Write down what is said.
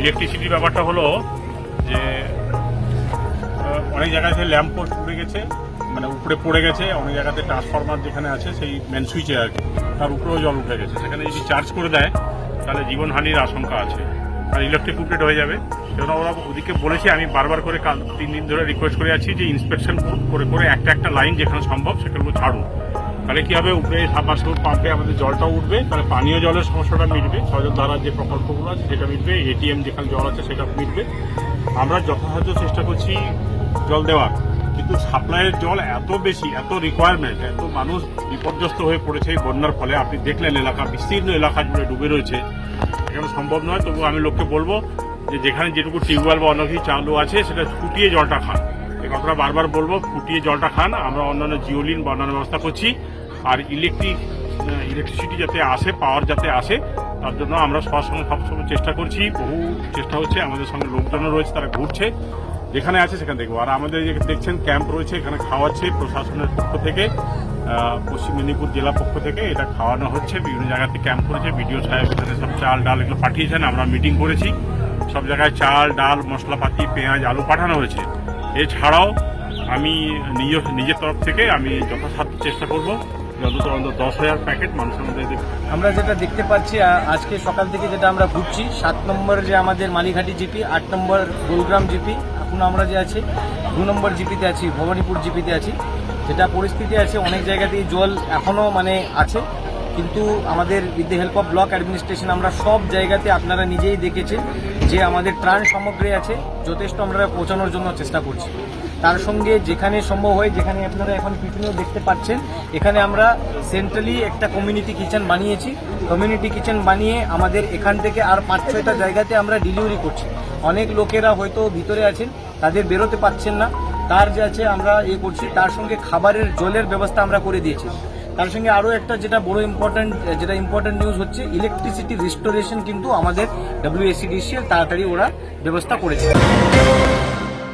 ইলেকট্রিসিটির ব্যাপারটা হলো যে অনেক জায়গায় সেই ল্যাম্প পোস্ট পড়ে গেছে মানে উপরে পড়ে গেছে অনেক জায়গাতে ট্রান্সফরমার যেখানে আছে সেই মেন সুইচে আর কি। তার উপরেও জল উঠে গেছে। সেখানে যদি চার্জ করে দেয় তাহলে জীবনহানির আশঙ্কা আছে। আর ইলেকট্রিক উটেড হয়ে যাবে। সেজন্য ওরা ওদিকে বলেছি আমি বারবার করে কাল তিন দিন ধরে রিকোয়েস্ট করে যাচ্ছি যে ইন্সপেকশন করে করে একটা একটা লাইন যেখানে সম্ভব সেগুলো ছাড়ুন। তাহলে কি হবে? উপরে সাবমার্সিবল পাম্পে আমাদের জলটা উঠবে, তাহলে পানীয় জলের সমস্যাটা মিটবে। ছয়জন ধারার যে প্রকল্পগুলো আছে, সেটা মিটবে, এটিএম যেখানে জল আছে, সেটা মিটবে। আমরা যথাসাধ্য চেষ্টা করছি জল দেওয়ার। কিন্তু সাপ্লাইয়ের জল এত বেশি, এত রিকোয়ারমেন্ট এত মানুষ বিপর্যস্ত হয়ে পড়েছে এই বন্যার ফলে। আপনি দেখলেন এলাকা, বিস্তীর্ণ এলাকা জুড়ে ডুবে রয়েছে। এখানে সম্ভব নয় তবু আমি লোককে বলব যে যেখানে যেটুকু টিউবওয়েল বা অন্য কিছু চালু আছে, সেটা ফুটিয়ে জলটা খান। এই কথাটা বারবার বলব, ফুটিয়ে জলটা খান। আমরা অন্যান্য জিওলিন বা অন্যান্য ব্যবস্থা করছি। আর ইলেকট্রিক ইলেকট্রিসিটি যাতে আসে পাওয়ার যাতে আসে, তার জন্য আমরা সবার সঙ্গে সবসময় চেষ্টা করছি। বহু চেষ্টা হচ্ছে, আমাদের সঙ্গে লোকজনও রয়েছে, তারা ঘুরছে। যেখানে আছে সেখানে দেখব। আর আমাদের যে দেখছেন ক্যাম্প রয়েছে, এখানে খাওয়াচ্ছে প্রশাসনের পক্ষ থেকে পশ্চিম মেদিনীপুর জেলা পক্ষ থেকে। এটা খাওয়ানো হচ্ছে, বিভিন্ন জায়গাতে ক্যাম্প করেছে। বিডিও সাহেব এখানে সব চাল, ডাল এগুলো পাঠিয়েছেন, আমরা মিটিং করেছি। সব জায়গায় চাল, ডাল, মশলাপাতি, পেঁয়াজ, আলু পাঠানো হয়েছে। এছাড়াও আমি নিজ নিজের তরফ থেকে আমি যথাসাধ্য চেষ্টা করব যত দশ হাজার প্যাকেট মানুষের মধ্যে আমরা যেটা দেখতে পাচ্ছি আজকে সকাল থেকে যেটা আমরা ঘুরছি, সাত নম্বর যে আমাদের মালিঘাটি জিপি, আট নম্বর গোলগ্রাম জিপি, এখন আমরা যে আছি, দু নম্বর জিপিতে আছি, ভবানীপুর জিপিতে আছি। যেটা পরিস্থিতি আছে, অনেক জায়গাতেই জল এখনও মানে আছে। কিন্তু আমাদের with the help of block administration আমরা সব জায়গাতে আপনারা নিজেই দেখেছেন যে আমাদের ত্রাণ সামগ্রী আছে, যথেষ্ট আমরা পৌঁছানোর জন্য চেষ্টা করছি। তার সঙ্গে যেখানে সম্ভব হয়, যেখানে আপনারা এখন পিছনেও দেখতে পাচ্ছেন, এখানে আমরা সেন্ট্রালি একটা কমিউনিটি কিচেন বানিয়েছি। কমিউনিটি কিচেন বানিয়ে আমাদের এখান থেকে আর পাঁচ, ছয়টা জায়গাতে আমরা ডেলিভারি করছি। অনেক লোকেরা হয়তো ভিতরে আছেন, তাদের বেরোতে পাচ্ছেন না। তার যে আছে আমরা এ করছি, তার সঙ্গে খাবারের জলের ব্যবস্থা আমরা করে দিয়েছি। তার সঙ্গে আরও একটা যেটা বড় ইম্পর্ট্যান্ট যেটা ইম্পর্ট্যান্ট নিউজ হচ্ছে ইলেকট্রিসিটি রিস্টোরেশন কিন্তু আমাদের ডাব্লিউএসিডিসি তাড়াতাড়ি ওরা ব্যবস্থা করেছে।